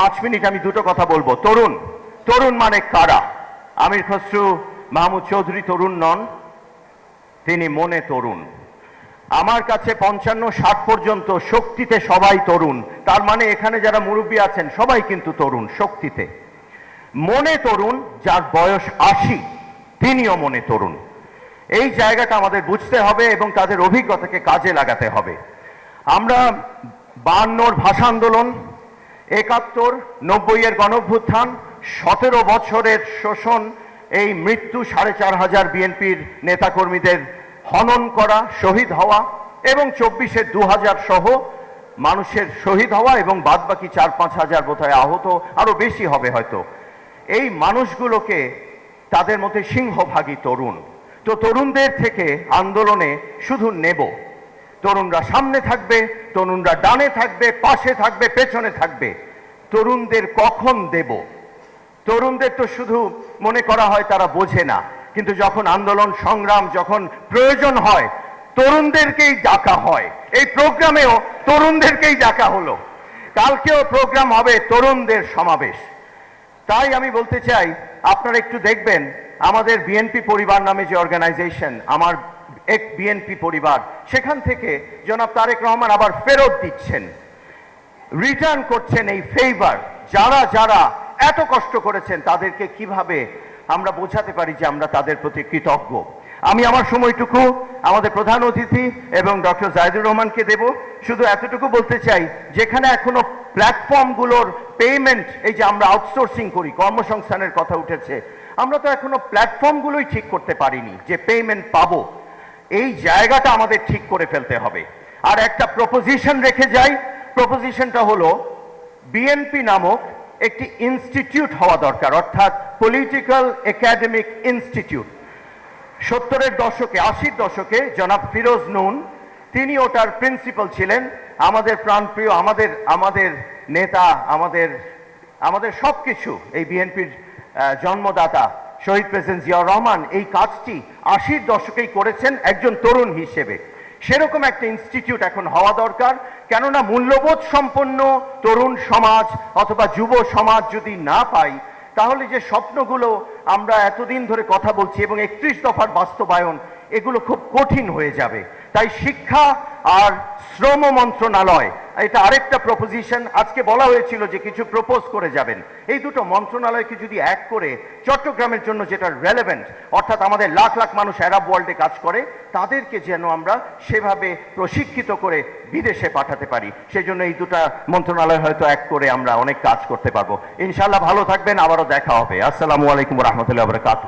পাঁচ মিনিট আমি দুটো কথা বলব। তরুণ তরুণ মানে কারা? আমির খসরু, মাহমুদ চৌধুরী তরুণ নন, তিনি মনে তরুণ। আমার কাছে পঞ্চান্ন, ষাট পর্যন্ত শক্তিতে সবাই তরুণ। তার মানে এখানে যারা মুরব্বী আছেন, সবাই কিন্তু তরুণ শক্তিতে। মনে তরুণ, যার বয়স আশি, তিনিও মনে তরুণ। এই জায়গাটা আমাদের বুঝতে হবে এবং তাদের অভিজ্ঞতাকে কাজে লাগাতে হবে। আমরা বান্নর ভাষা আন্দোলন একাত্তর নব্বইয়ের গণভ্যুত্থান, সতেরো বছরের শোষণ, এই মৃত্যু সাড়ে চার হাজার বিএনপির নেতাকর্মীদের হনন করা, শহীদ হওয়া এবং চব্বিশের দু হাজার সহ মানুষের শহীদ হওয়া এবং বাদবাকি চার পাঁচ হাজার বোধহয় আহত, আরও বেশি হবে হয়তো। এই মানুষগুলোকে তাদের মধ্যে সিংহভাগী তরুণ। তো তরুণদের থেকে আন্দোলনে শুধু নেব। তরুণরা সামনে থাকবে, তরুণরা ডানে থাকবে, পাশে থাকবে, পেছনে থাকবে। তরুণদের কখন দেব? তরুণদের তো শুধু মনে করা হয় তারা বোঝে না, কিন্তু যখন আন্দোলন, সংগ্রাম যখন প্রয়োজন হয়, তরুণদেরকেই ডাকা হয়। এই প্রোগ্রামেও তরুণদেরকেই ডাকা হলো। কালকেও প্রোগ্রাম হবে তরুণদের সমাবেশ। তাই আমি বলতে চাই, আপনারা একটু দেখবেন আমাদের বিএনপি পরিবার নামে যে অর্গানাইজেশন আমার এক বিএনপি পরিবার, সেখান থেকে জনাব তারেক রহমান আবার ফেরত দিচ্ছেন। রিটার্ন করছেন এই ফেভার যারা যারা এত কষ্ট করেছেন, তাদেরকে কীভাবে আমরা বোঝাতে পারি যে আমরা তাদের প্রতি কৃতজ্ঞ? আমি আমার সময়টুকু আমাদের প্রধান অতিথি এবং ডক্টর জাহিদুর রহমানকে দেব। শুধু এতটুকু বলতে চাই, যেখানে এখনও প্ল্যাটফর্মগুলোর পেমেন্ট এই যে আমরা আউটসোর্সিং করি, কর্মসংস্থানের কথা উঠেছে, আমরা তো এখনও প্ল্যাটফর্মগুলোই ঠিক করতে পারিনি যে পেমেন্ট পাবো। এই জায়গাটা আমাদের ঠিক করে ফেলতে হবে। আর একটা প্রপোজিশন রেখে যাই। প্রপোজিশনটা হলো বিএনপি নামক একটি ইনস্টিটিউট হওয়া দরকার, অর্থাৎ পলিটিক্যাল একাডেমিক ইনস্টিটিউট সত্তরের দশকে, আশির দশকে জনাব ফিরোজ নুন, তিনি ওটার প্রিন্সিপাল ছিলেন। আমাদের প্রাণপ্রিয়, আমাদের আমাদের নেতা, আমাদের আমাদের সব কিছু এই বিএনপির জন্মদাতা শহীদ প্রেসিডেন্ট জিয়াউর রহমান এই কাজটি আশির দশকেই করেছেন একজন তরুণ হিসেবে। সেরকম একটা ইনস্টিটিউট এখন হওয়া দরকার, কেননা মূল্যবোধ সম্পন্ন তরুণ সমাজ অথবা যুব সমাজ যদি না পাই তাহলে যে স্বপ্নগুলো আমরা এতদিন ধরে কথা বলছি এবং একত্রিশ দফার বাস্তবায়ন, এগুলো খুব কঠিন হয়ে যাবে। তাই শিক্ষা আর শ্রম মন্ত্রণালয় এটা আরেকটা প্রপোজিশন আজকে বলা হয়েছিল যে কিছু প্রপোজ করে যাবেন। এই দুটো মন্ত্রণালয়কে যদি এক করে চট্টগ্রামের জন্য যেটা রেলেভেন্ট অর্থাৎ আমাদের লাখ লাখ মানুষ অ্যারাব ওয়ার্ল্ডে কাজ করে, তাদেরকে যেন আমরা সেভাবে প্রশিক্ষিত করে বিদেশে পাঠাতে পারি। সেই জন্য এই দুটা মন্ত্রণালয় হয়তো এক করে আমরা অনেক কাজ করতে পারব। ইনশাল্লাহ ভালো থাকবেন, আবারও দেখা হবে। আসসালামু আলাইকুম রহমতুল্লাহ বরকাত